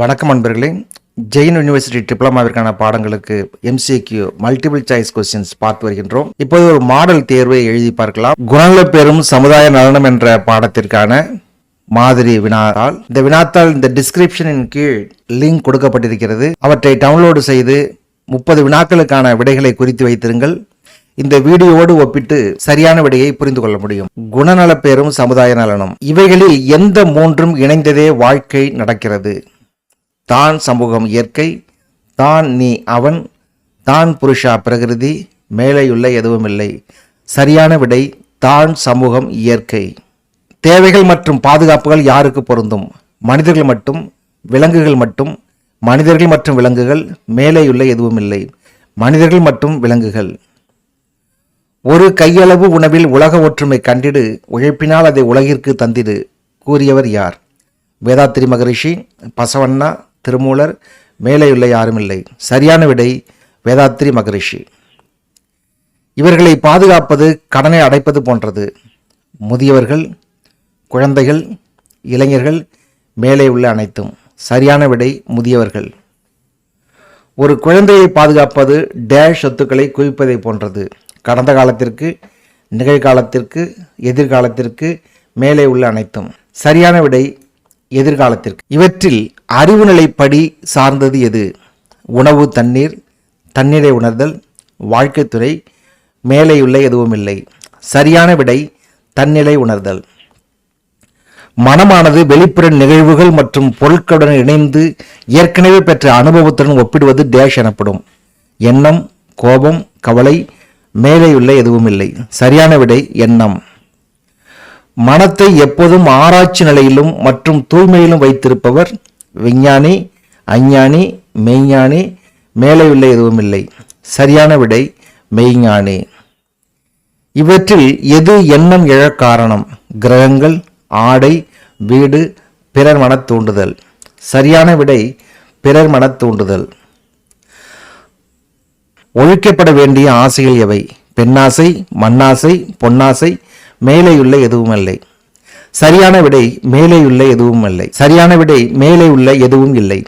வணக்கம் அன்பர்களே. ஜெயின் யூனிவர்சிட்டி டிப்ளமாவிற்கான பாடங்களுக்கு எம்சிக்யூ மல்டிபிள் சாய்ஸ் கொஸ்டின்ஸ் பார்த்து வருகின்றோம். இப்போது ஒரு மாடல் தேர்வை எழுதி பார்க்கலாம். குணநல பெறும் சமுதாய நலனம் என்ற பாடத்திற்கான மாதிரி வினாத்தால் இந்த வினாத்தால் இந்த டிஸ்கிரிப்ஷனின் கீழ் லிங்க் கொடுக்கப்பட்டிருக்கிறது. அவற்றை டவுன்லோடு செய்து முப்பது வினாக்களுக்கான விடைகளை குறித்து வைத்திருங்கள். இந்த வீடியோவோடு ஒப்பிட்டு சரியான விடையை புரிந்து கொள்ள முடியும். குணநலப்பேரும் சமுதாய நலனும் இவைகளில் எந்த மூன்றும் இணைந்ததே வாழ்க்கை நடக்கிறது. தான் சமூகம் இயற்கை தான் நீ அவன் தான் புருஷா பிரகிருதி மேலேயுள்ள எதுவுமில்லை சரியான விடை தான் சமூகம் இயற்கை. தேவைகள் மற்றும் பாதுகாப்புகள் யாருக்கு பொருந்தும்? மனிதர்கள் மட்டும் விலங்குகள் மட்டும் மனிதர்கள் மற்றும் விலங்குகள் மேலேயுள்ள எதுவுமில்லை மனிதர்கள் மற்றும் விலங்குகள். ஒரு கையளவு உணவில் உலக ஒற்றுமை கண்டிடு உழைப்பினால் அதை உலகிற்கு தந்திடு கூறியவர் யார்? வேதாத்திரி மகரிஷி பசவண்ணா திருமூலர் மேலேயுள்ள யாருமில்லை சரியான விடை வேதாத்ரி மகரிஷி. இவர்களை பாதுகாப்பது கடனை அடைப்பது போன்றது. முதியவர்கள் குழந்தைகள் இளைஞர்கள் மேலே உள்ள அனைத்தும். சரியான விடை முதியவர்கள். ஒரு குழந்தையை பாதுகாப்பது டேஷ் சொத்துக்களை குவிப்பதை போன்றது. கடந்த காலத்திற்கு நிகழ்காலத்திற்கு எதிர்காலத்திற்கு மேலே உள்ள அனைத்தும். சரியான விடை எதிர்காலத்திற்கு. இவற்றில் அறிவு நிலைப்படி சார்ந்தது எது? உணவு தண்ணீர் தண்ணீரை உணர்தல் வாழ்க்கைத்துறை மேலேயுள்ள எதுவும் இல்லை சரியான விடை தன்னிலை உணர்தல். மனமானது வெளிப்புற நிகழ்வுகள் மற்றும் பொருட்களுடன் இணைந்து ஏற்கனவே பெற்ற அனுபவத்துடன் ஒப்பிடுவது டேஷ் எனப்படும். எண்ணம் கோபம் கவலை மேலேயுள்ள எதுவும் இல்லை சரியான விடை எண்ணம். மனத்தை எப்போதும் ஆராய்ச்சி நிலையிலும் மற்றும் தூய்மையிலும் வைத்திருப்பவர் விஞ்ஞானி அஞ்ஞானி மெய்ஞானி மேலேயுள்ள எதுவும் இல்லை. சரியான விடை மெய்ஞானி. இவற்றில் எது எண்ணம் எழக் காரணம்? கிரகங்கள் ஆடை வீடு பிறர் மனத் தூண்டுதல். சரியான விடை பிறர் மனத் தூண்டுதல். ஒழிக்கப்பட வேண்டிய ஆசைகள் எவை? பெண்ணாசை மண்ணாசை பொன்னாசை மேலேயுள்ள எதுவும் இல்லை சரியான விடை மேலேயுள்ள எதுவும் இல்லை சரியான விடை மேலே உள்ள எதுவும் இல்லை.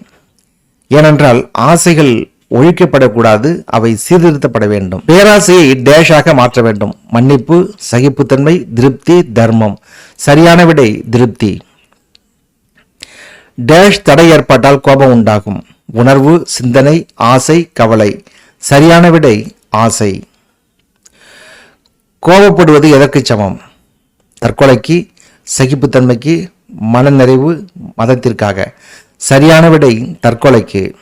ஏனென்றால் ஆசைகள் ஒழிக்கப்படக்கூடாது அவை சீர்திருத்தப்பட வேண்டும். பேராசையை டேஷாக மாற்ற வேண்டும். மன்னிப்பு சகிப்புத்தன்மை திருப்தி தர்மம். சரியான விடை திருப்தி. டேஷ் தடை ஏற்பட்டால் கோபம் உண்டாகும். உணர்வு சிந்தனை ஆசை கவலை. சரியான விடை ஆசை. கோபப்படுவது எதற்கு சமம்? தற்கொலைக்கு சகிப்புத்தன்மைக்கு மனநிறைவு மதத்திற்காக. சரியான விடை தற்கொலைக்கு.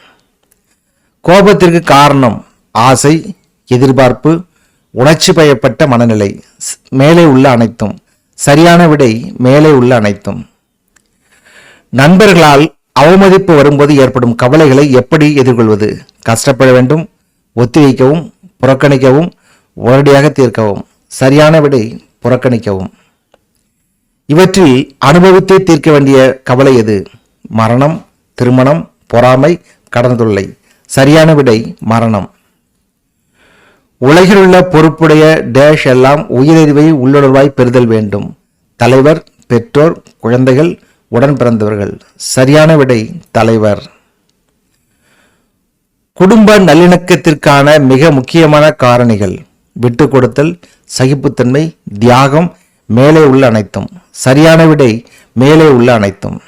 கோபத்திற்கு காரணம் ஆசை எதிர்பார்ப்பு உணர்ச்சி பயப்பட்ட மனநிலை மேலே உள்ள அனைத்தும். சரியான விடை மேலே உள்ள அனைத்தும். நண்பர்களால் அவமதிப்பு வரும்போது ஏற்படும் கவலைகளை எப்படி எதிர்கொள்வது? கஷ்டப்பட வேண்டும் ஒத்திவைக்கவும் புறக்கணிக்கவும் உடனடியாக தீர்க்கவும். சரியான விடை புறக்கணிக்கவும். இவற்றில் அனுபவித்தே தீர்க்க வேண்டிய கவலை எது? மரணம் திருமணம் பொறாமை கடன் தொல்லை சரியான விடை மரணம். உலகிலுள்ள பொறுப்புடைய டேஷ் எல்லாம் உயிரறிவை உள்ளுணர்வாய் பெறுதல் வேண்டும். தலைவர் பெற்றோர் குழந்தைகள் உடன் பிறந்தவர்கள். சரியான விடை தலைவர். குடும்ப நல்லிணக்கத்திற்கான மிக முக்கியமான காரணிகள். விட்டு கொடுத்தல் சகிப்புத்தன்மை தியாகம் மேலே உள்ள அனைத்தும் சரியான விடை மேலே உள்ள அனைத்தும்.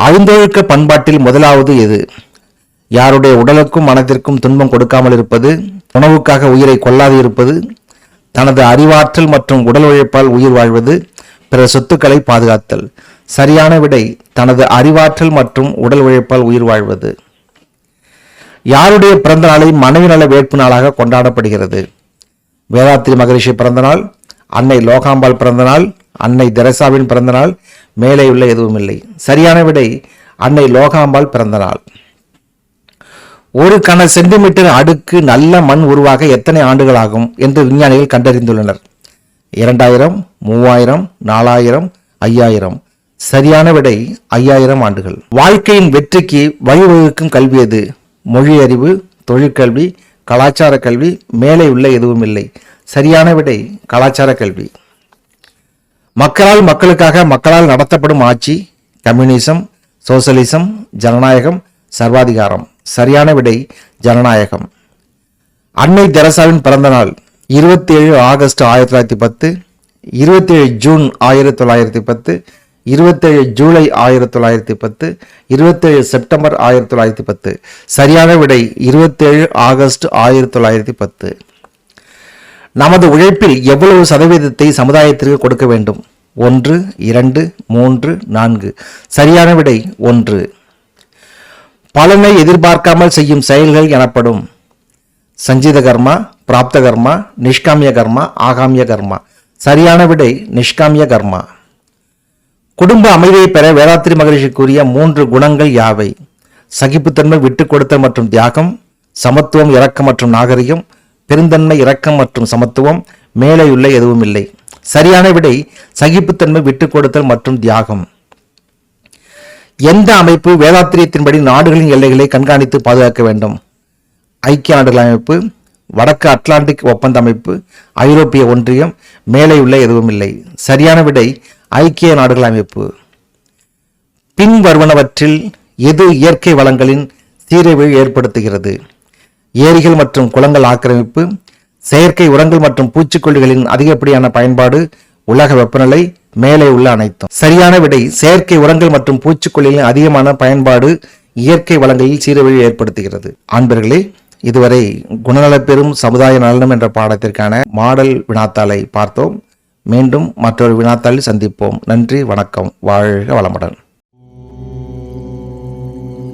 ஐந்தொழுக்க பண்பாட்டில் முதலாவது எது? யாருடைய உடலுக்கும் மனதிற்கும் துன்பம் கொடுக்காமல் இருப்பது உணவுக்காக உயிரை கொள்ளாது இருப்பது தனது அறிவாற்றல் மற்றும் உடல் உழைப்பால் உயிர் வாழ்வது பிற சொத்துக்களை பாதுகாத்தல். சரியான விடை தனது அறிவாற்றல் மற்றும் உடல் உழைப்பால் உயிர் வாழ்வது. யாருடைய பிறந்த நாளை மனைவி நல வேட்பு நாளாக கொண்டாடப்படுகிறது? வேதாத்திரி மகரிஷி பிறந்தநாள் அன்னை லோகாம்பாள் பிறந்தநாள் அன்னை தெரசாவின் பிறந்தநாள் மேலே உள்ள எதுவும் இல்லை. சரியான விடை அன்னை லோகாம்பாள் பிறந்தநாள். ஒரு கன சென்டிமீட்டர் அடுக்கு நல்ல மண் உருவாக எத்தனை ஆண்டுகள் ஆகும் என்று விஞ்ஞானிகள் கண்டறிந்துள்ளனர். இரண்டாயிரம் மூவாயிரம் நாலாயிரம் ஐயாயிரம். சரியான விடை ஐயாயிரம் ஆண்டுகள். வாழ்க்கையின் வெற்றிக்கு வழிவகுக்கும் கல்வி எது? மொழி அறிவு தொழிற்கல்வி கலாச்சார கல்வி மேலே உள்ள எதுவும் இல்லை. சரியான விடை கலாச்சார கல்வி. மக்களால் மக்களுக்காக மக்களால் நடத்தப்படும் ஆட்சி கம்யூனிசம் சோசலிசம் ஜனநாயகம் சர்வாதிகாரம். சரியான விடை ஜனநாயகம். அன்னை தெரசாவின் பிறந்த நாள் இருபத்தி ஏழு ஆகஸ்ட் ஆயிரத்தி தொள்ளாயிரத்தி பத்து இருபத்தி ஏழு ஜூன் ஆயிரத்தி தொள்ளாயிரத்தி பத்து இருபத்தேழு ஜூலை ஆயிரத்தி தொள்ளாயிரத்தி பத்து இருபத்தேழு செப்டம்பர் ஆயிரத்தி தொள்ளாயிரத்தி பத்து. சரியான விடை இருபத்தேழு ஆகஸ்ட் ஆயிரத்தி தொள்ளாயிரத்தி பத்து. நமது உழைப்பில் எவ்வளவு சதவீதத்தை சமுதாயத்திற்கு கொடுக்க வேண்டும்? ஒன்று இரண்டு மூன்று நான்கு. சரியான விடை ஒன்று. பலனை எதிர்பார்க்காமல் செய்யும் செயல்கள் எனப்படும். சஞ்சீத கர்மா பிராப்த கர்மா நிஷ்காமிய கர்மா ஆகாமிய கர்மா. சரியான விடை நிஷ்காமிய கர்மா. குடும்ப அமைதியை பெற வேதாத்திரி மகரிஷி கூறிய மூன்று குணங்கள் யாவை? சகிப்புத்தன்மை விட்டுக் கொடுத்தல் மற்றும் தியாகம் சமத்துவம் இரக்கம் மற்றும் நாகரிகம் பெருந்தன்மை இரக்கம் மற்றும் சமத்துவம் மேலேயுள்ள எதுவும் இல்லை. சரியான விடை சகிப்புத்தன்மை விட்டுக் கொடுத்தல் மற்றும் தியாகம். எந்த அமைப்பு வேதாத்திரியத்தின்படி நாடுகளின் எல்லைகளை கண்காணித்து பாதுகாக்க வேண்டும்? ஐக்கிய நாடுகள் அமைப்பு வடக்கு அட்லாண்டிக் ஒப்பந்த அமைப்பு ஐரோப்பிய ஒன்றியம் மேலே உள்ள எதுவும் இல்லை. சரியான விடை ஐக்கிய நாடுகள் அமைப்பு. பின்வருவனவற்றில் எது இயற்கை வளங்களின் சீரழிவை ஏற்படுத்துகிறது? ஏரிகள் மற்றும் குளங்கள் ஆக்கிரமிப்பு செயற்கை உரங்கள் மற்றும் பூச்சிக்கொல்லிகளின் அதிகப்படியான பயன்பாடு உலக வெப்பநிலை மேலே உள்ள அனைத்தும். சரியான விடை செயற்கை உரங்கள் மற்றும் பூச்சிக்கொல்லிகளின் அதிகமான பயன்பாடு இயற்கை வளங்களில் சீரழிவை ஏற்படுத்துகிறது. ஆண்பர்களே இதுவரை குணநலப்பெறும் சமுதாய நலனம் என்ற பாடத்திற்கான மாடல் வினாத்தாளை பார்த்தோம். மீண்டும் மற்றொரு வினாத்தாளில் சந்திப்போம். நன்றி வணக்கம். வாழ்க வளமுடன்.